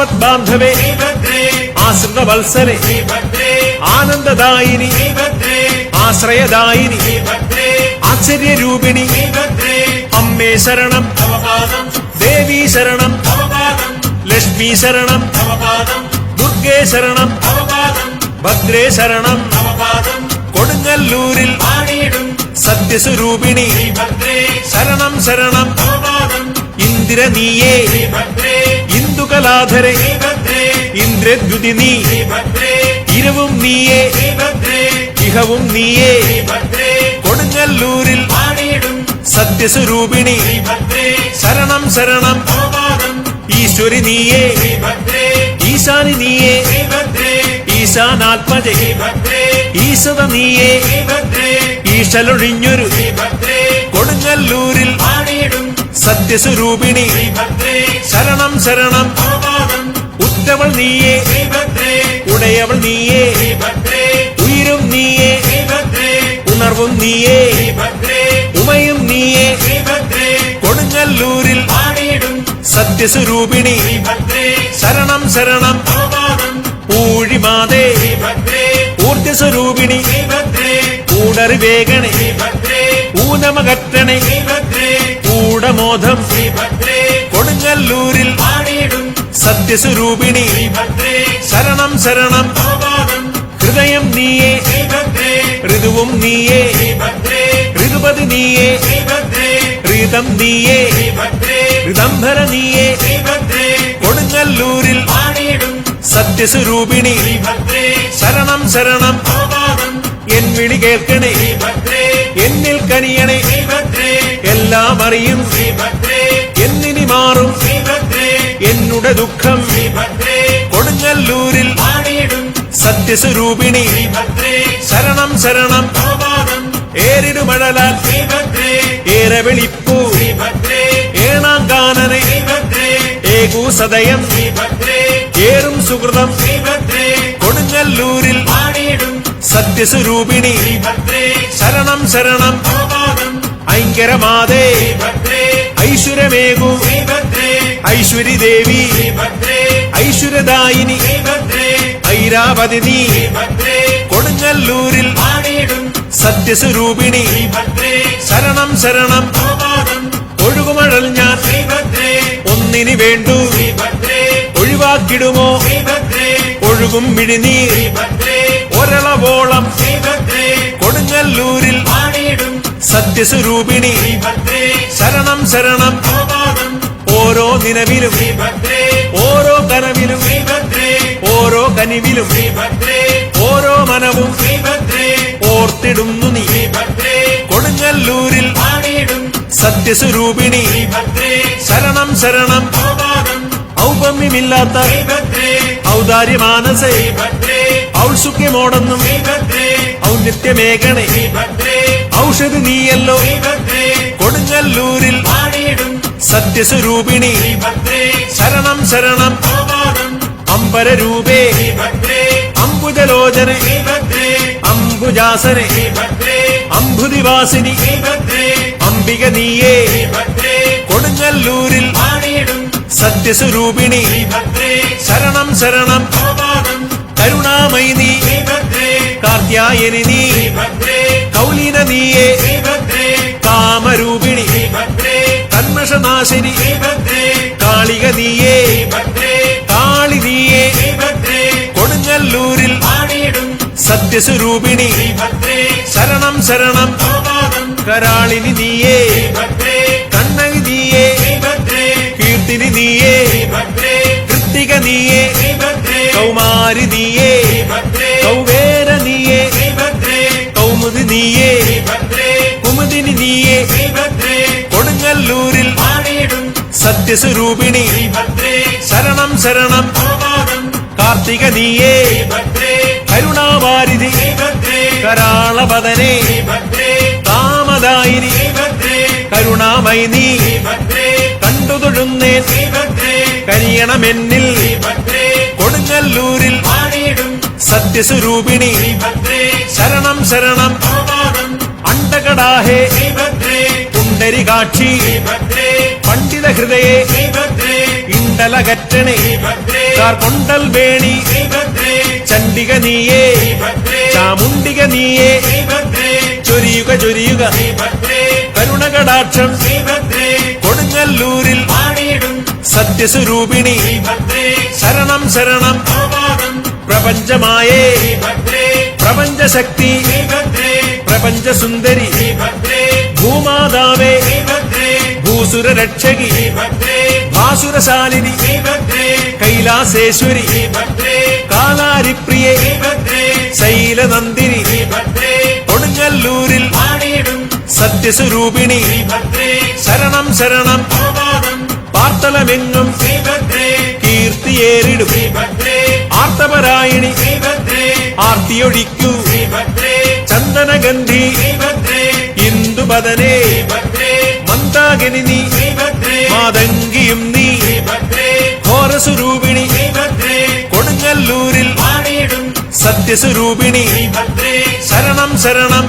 ആപത് ബാന്ധവേ ശ്രീഭദ്രേ ആശ്രിത വത്സരെ ശ്രീഭദ്രേ ആനന്ദദായിനി ശ്രീഭദ്രേ ആശ്രയദായിനി ശ്രീഭദ്രേ ആശ്ചര്യരൂപിണി ശ്രീഭദ്രേ അമ്മേ ശരണം ഭവപാദം ദേവീ ശരണം ഭവപാദം ലക്ഷ്മി ശരണം ഭവപാദം ദുർഗേ ശരണം ഭവപാദം ഭദ്രേ ശരണം ഭവപാദം കൊടുങ്ങല്ലൂരിൽ ആണിയിടും സത്യസ്വരൂപിണി ശ്രീഭദ്രേ ശരണം ശരണം ഭവപാദം ഇന്ദ്ര നീയേ ശ്രീഭദ്രേ ഇന്ദ്രദ്യുതി നീ ഇരവും നീയേ ഇഹവും നീയേ കൊടുങ്ങല്ലൂരിൽ സത്യസ്വരൂപിണി ശരണം ശരണം ഈശ്വരി നീയേ ഈശാനി നീയേ ഈശാനാത്മജേ ഈശത നീയേ ഈശലൊഴിഞ്ഞൊരു കൊടുങ്ങല്ലൂരിൽ ആണിയിടും സത്യസ്വരൂപിണി ശ്രീഭദ്രേ ശരണം ശരണം ഭവപാദം ഉറ്റവൾ നീയേ ശ്രീഭദ്രേ ഉടയവൾ നീയേ ശ്രീഭദ്രേ ഉയരും നീയേ ശ്രീഭദ്രേ ഉണർവും നീയേ ശ്രീഭദ്രേ ഉമയും നീയേ ശ്രീഭദ്രേ കൊടുങ്ങല്ലൂരിൽ ആണിയിടും സത്യസ്വരൂപിണി ശ്രീഭദ്രേ ശരണം ശരണം ഭവപാദം ഊഴിമാതേ ശ്രീഭദ്രേ ഊർജസ്വരൂപിണി ശ്രീഭദ്രേ ഊടറിവേഗണേ ശ്രീഭദ്രേ ഊനമകറ്റണേ ശ്രീഭദ്രേ ഊടമോധം ശ്രീഭദ്രേ കൊടുങ്ങല്ലൂരിൽ ആണിയിടും സത്യസ്വരൂപിണി ശ്രീഭദ്രേ ശരണം ശരണം ഭവപാദം ഹൃദയം നീയേ ശ്രീഭദ്രേ ഋതുവും നീയേ ശ്രീഭദ്രേ ഋതുപതി നീയേ ശ്രീഭദ്രേ ഋതം നീയേ ശ്രീഭദ്രേ ഋതംഭര നീയേ ശ്രീഭദ്രേ കൊടുങ്ങല്ലൂരിൽ ആണിയിടും സത്യസ്വരൂപിണി ശ്രീഭദ്രേ ശരണം ശരണം ഭവപാദം എൻ വിളി കേൾക്കണേ ശ്രീഭദ്രേ എന്നിൽ കനിയണേ ശ്രീഭദ്രേ എല്ലാം അറിയും. എന്നിനി മാറും. എന്നുടെ ദുഃഖം കൊടുങ്ങല്ലൂരിൽ സത്യസ്വരൂപിണി. ശരണം ശരണം. ശ്രീഭദ്രേ. ഏറെ വിളിപ്പൂ. ഏണാങ്കാനനെ. ശ്രീഭദ്രേ. ഏകൂ സദയം ശ്രീഭദ്രേ. ഏറും സുഹൃതം. കൊടുങ്ങല്ലൂരിൽ സത്യസ്വരൂപിണി. ശരണം ശരണം. ഐങ്കരമാതേ ഐശ്വര്യമേകൂ. ഐശ്വരി ദേവി ഐശ്വര്യദായിനി ഐരാവതി നീ. കൊടുങ്ങല്ലൂരിൽ സത്യസ്വരൂപിണി. ശരണം ശരണം. ഒഴുകുമഴൽ ഞാൻ. ഒന്നിനു വേണ്ടു. ഒഴിവാക്കിടുമോ? ഒഴുകും മിഴിനീർ. ഒരളവോളം. കൊടുങ്ങല്ലൂരിൽ ആണിയിടും സത്യസ്വരൂപിണി. ശരണം ശരണം. ഓരോ നിലവിലും ഓരോ കനവിലും ഓരോ കനിവിലും ഓരോ മനവും ഓർത്തിടുന്നു നീ. കൊടുങ്ങല്ലൂരിൽ സത്യസ്വരൂപിണി. ശരണം ശരണം. ഔപമ്യമില്ലാത്ത ഔദാര്യമാനസേ. ഔന്നിത്യമേകണേ. ശ്രീഭദ്രേ ഔഷധി നീയല്ലോ. കൊടുങ്ങല്ലൂരിൽ സത്യസ്വരൂപിണി. ശരണം ശരണം. അമ്പരൂപേ അമ്പരരൂപേ. ശ്രീഭദ്രേ. അംബുജലോചനെ. ശ്രീഭദ്രേ. അംബുജാസനെ. അംബുദിവാസിനി. അംബിക നീയേ. കൊടുങ്ങല്ലൂരിൽ സത്യസ്വരൂപിണി. ശരണം ശരണം. കരുണാമൈനി നീ. കാർത്യായനി നീ. കൗലീന നീയേ കാമരൂപിണി. കന്മഷനാശിനി. കാളിക നീയേ കാളി നീയേ കൊടുങ്ങല്ലൂരിൽ സത്യസ്വരൂപിണി. ശരണം ശരണം. കരാളിനി നീയേ. കണ്ണകി നീയേ. കീർത്തിനി നീയേ. കൃത്തിക നീയേ. കൗമാരി നീയേ. സത്യസ്വരൂപിണി ശ്രീഭദ്രേ ശരണം ശരണം ഭവപാദം കാർത്തിക നീയേ ശ്രീഭദ്രേ കരുണാവാരിധി ശ്രീഭദ്രേ കരാളപദനെ ശ്രീഭദ്രേ കാമദായിനി ശ്രീഭദ്രേ കരുണാമയി നീ ശ്രീഭദ്രേ കണ്ടു തൊഴുന്നേൻ ശ്രീഭദ്രേ കനിയണമെന്നിൽ ശ്രീഭദ്രേ കൊടുങ്ങല്ലൂരിൽ ആണിയിടും സത്യസ്വരൂപിണി ശ്രീഭദ്രേ ശരണം ശരണം ഭവപാദം അണ്ടകടാഹേ ശ്രീഭദ്രേ പുണ്ടരികാക്ഷി ശ്രീഭദ്രേ പണ്ഡിത ഹൃദയേ ഇണ്ടലകറ്റണേ. കൊണ്ടൽ വേണി ചണ്ഡിക നീയേ ചാമുണ്ടിക നീയേ. ചൊരിയുക ചൊരിയുക. കരുണകടാക്ഷം കൊടുങ്ങല്ലൂരിൽ സത്യസ്വരൂപിണി. ശരണം ശരണം. പ്രപഞ്ചമായേ. പ്രപഞ്ചശക്തി. പ്രപഞ്ചസുന്ദരി. ഭൂമാതാവേ. ഭൂസുര രക്ഷകി ഭാസുരശാലിനി കൈലാസേശ്വരി. കാലാരിപ്രിയെ. ശൈലനന്ദിനി. കൊടുങ്ങല്ലൂരിൽ സത്യസ്വരൂപിണി. ശരണം ശരണം. പാർത്തലമെങ്ങും കീർത്തിയേറിടും. ആർത്തപരായണി ആർത്തിയൊഴിക്കൂ. ചന്ദനഗന്ധി. ഭദ്രേ മന്ദാകിനി നീ. മാതങ്കിയും നീ. ഘോരസ്വരൂപിണി. കൊടുങ്ങല്ലൂരിൽ സത്യസ്വരൂപിണി. ശരണം ശരണം.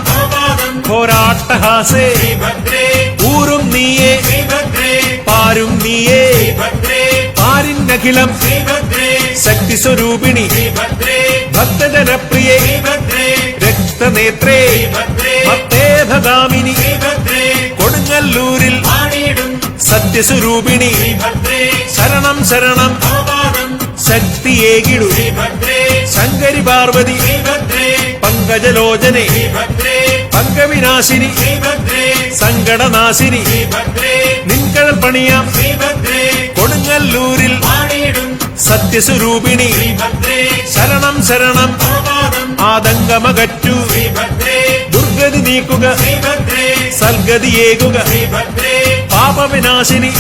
ഘോരാട്ടഹാസേ ഊറും നീയേ. പാരും നീയേ. പാരിന്നഖിലം ശക്തി ഭദ്രേ ഭക്തജനപ്രിയേ. രക്തനേത്രേ. ഭദ്രേ ഭക്തേഭഗാമിനി പാടിയിടും സത്യസ്വരൂപിണി. ശരണം ശരണം. ശക്തിയേകിടു. ശങ്കരി പാർവതി. പങ്കജലോചനെ. പങ്കവിനാശിനി സങ്കടനാശിനി ഭദ്രേ നിൻകഴൽ പണിയാം. കൊടുങ്ങല്ലൂരിൽ സത്യസ്വരൂപിണി. ശരണം ശരണം. ആതങ്കമകറ്റു ദുർഗതി നീക്കുക. ഭദ്രേ സൽഗതിയേകുക. പാപവിനാശിനി.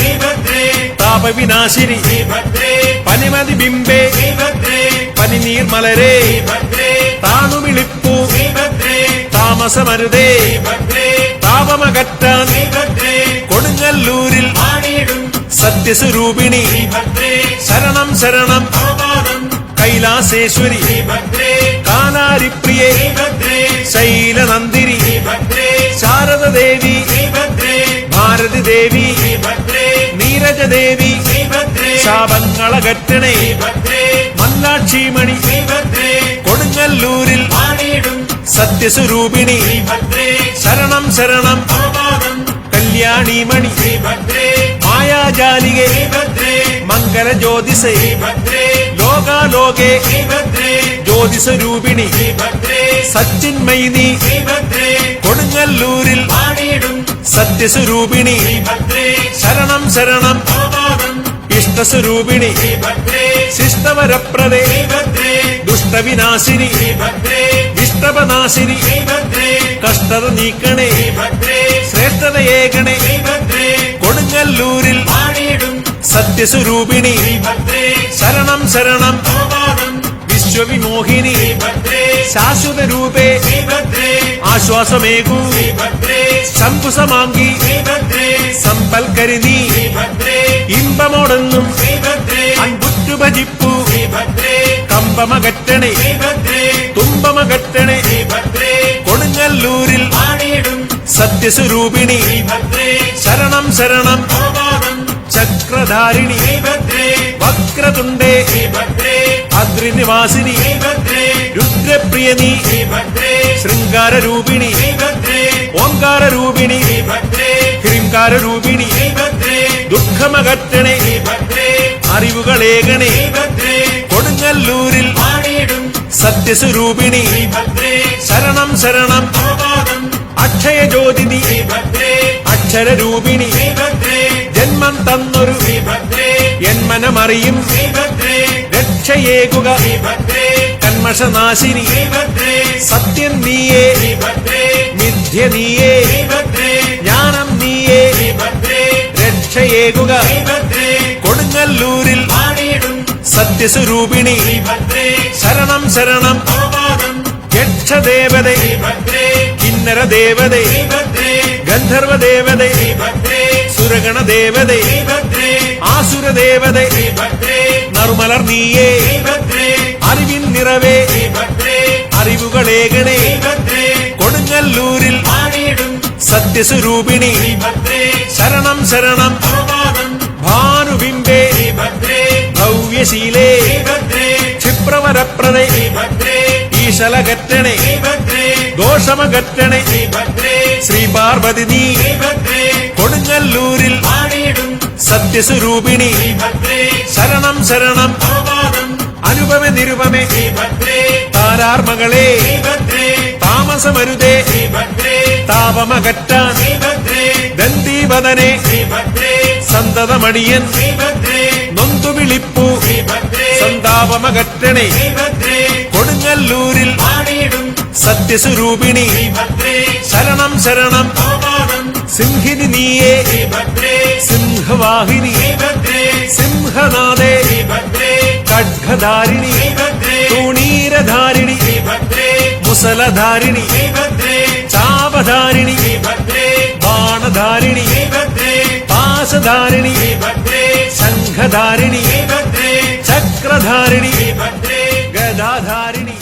താപവിനാശിനി പനിമതി ബിംബേ. പനിനീർ മലരേ. ഭദ്രേ താമസമരുതേ. താപമകറ്റാൻ. കൊടുങ്ങല്ലൂരിൽ. സത്യസ്വരൂപിണി. ശരണം ശരണം. കൈലാസേശ്വരി. பண்டாரி பிரியே சைல நந்திரி சாரத தேவி பாரதி தேவி நீரஜ தேவி சாபங்கள கட்டணை மல்லாட்சி மணி கொடுங்கல்லூரில். சத்யசுரூபிணி. சரணம் சரணம். கல்யாணி மணி மாயாஜாலிகை. மங்கள ஜோதிசை. லோகா லோகே. മായാജാലികെ ഭദ്രേ സച്ചിന്മയി ജ്യോതിസ്വരൂപിണി നീ കൊടുങ്ങല്ലൂരിൽ സത്യസ്വരൂപിണി. ശരണം ശരണം. ഇഷ്ടസ്വരൂപിണി. ശിഷ്ടവരപ്രദേ. ദുഷ്ടവിനാശിനി. ഇഷ്ടപനാശിനി. കഷ്ടത നീക്കണേ. ശ്രേഷ്ഠതയേകണേ കൊടുങ്ങല്ലൂരിൽ സത്യസ്വരൂപിണി. ശരണം ശരണം. ഭഗവാനം വിമോഹിനി ഭദ്രേ ശാശ്വത രൂപേ ഭദ്രേ ആശ്വാസമേകൂ ഭദ്രേ സമ്പൽക്കരി നീ ഇമ്പമോടൊന്നും അൻപുറ്റു ഭജിപ്പു കമ്പമകറ്റണേ തുമ്പമകറ്റണേ കൊടുങ്ങല്ലൂരിൽ സത്യസ്വരൂപിണി ശരണം ശരണം ചക്രധാരിണി വക്രതുണ്ടേ അദ്രിനിവാസിനി ഭദ്രേ രുദ്രപ്രിയനി ഭദ്രേ ശൃംഗാരരൂപിണി ഭദ്രേ ഓങ്കാരരൂപിണി ഭദ്രേ ഹ്രിങ്കാരരൂപിണി ഭദ്രേ ദുഃഖമകറ്റണേ അറിവുകളേകണേ കൊടുങ്ങല്ലൂരിൽ സത്യസ്വരൂപിണി ശരണം ശരണം അക്ഷയ ജ്യോതിനി അക്ഷരരൂപിണി ജന്മം തന്നൊരു എന്മനമറിയും ഭദ്രേ രക്ഷയേകുക കന്മഷനാശിനി. സത്യം നീയേ. മിഥ്യ നീയേ. ജ്ഞാനം നീയേ. രക്ഷയേകുക. കൊടുങ്ങല്ലൂരിൽ സത്യസ്വരൂപിണി. ശരണം ശരണം. യക്ഷദേവത. കിന്നര ദേവതേ സുരഗണദേവതേ. ഭദ്രേ ആസുരദേവതേ. நறுமலர் நீயே. அறிவின் நிறவே. அறிவுகளேகனே கொடுங்கல்லூரில் சத்யசுரூபிணி. சரணம் சரணம். பானுபிம்பே பவ்யசீலே சிப்ரவரப்பிரதை. ஈசலகற்றனை. தோஷமகற்றனை ஸ்ரீ பார்வதி நீ. கொடுங்கல்லூரில். ஆணி സത്യസ്വരൂപിണി. ശരണം ശരണം. അനുപമ നിരുപമേ. താരാർമകളെ. താമസമരുതേ. താപമകറ്റാൻ. ദന്തീപതനെ സന്തതമടിയൻ. ശ്രീഭദ്രേ. നൊന്തു വിളിപ്പു ശ്രീഭദ്രേ. സന്താപമകറ്റണേ. കൊടുങ്ങല്ലൂരിൽ സത്യസ്വരൂപിണി. ശരണം ശരണം. സിംഹിനി നീയേ സിംഹവാഹിനി സിംഹനാഥേ ഖഡ്ഗധാരിണി തുണീരധാരിണി മുസലധാരിണി ചാപധാരിണി ബാണധാരിണി പാശധാരിണി ശംഖധാരിണി ചക്രധാരിണി ഗദാധാരിണി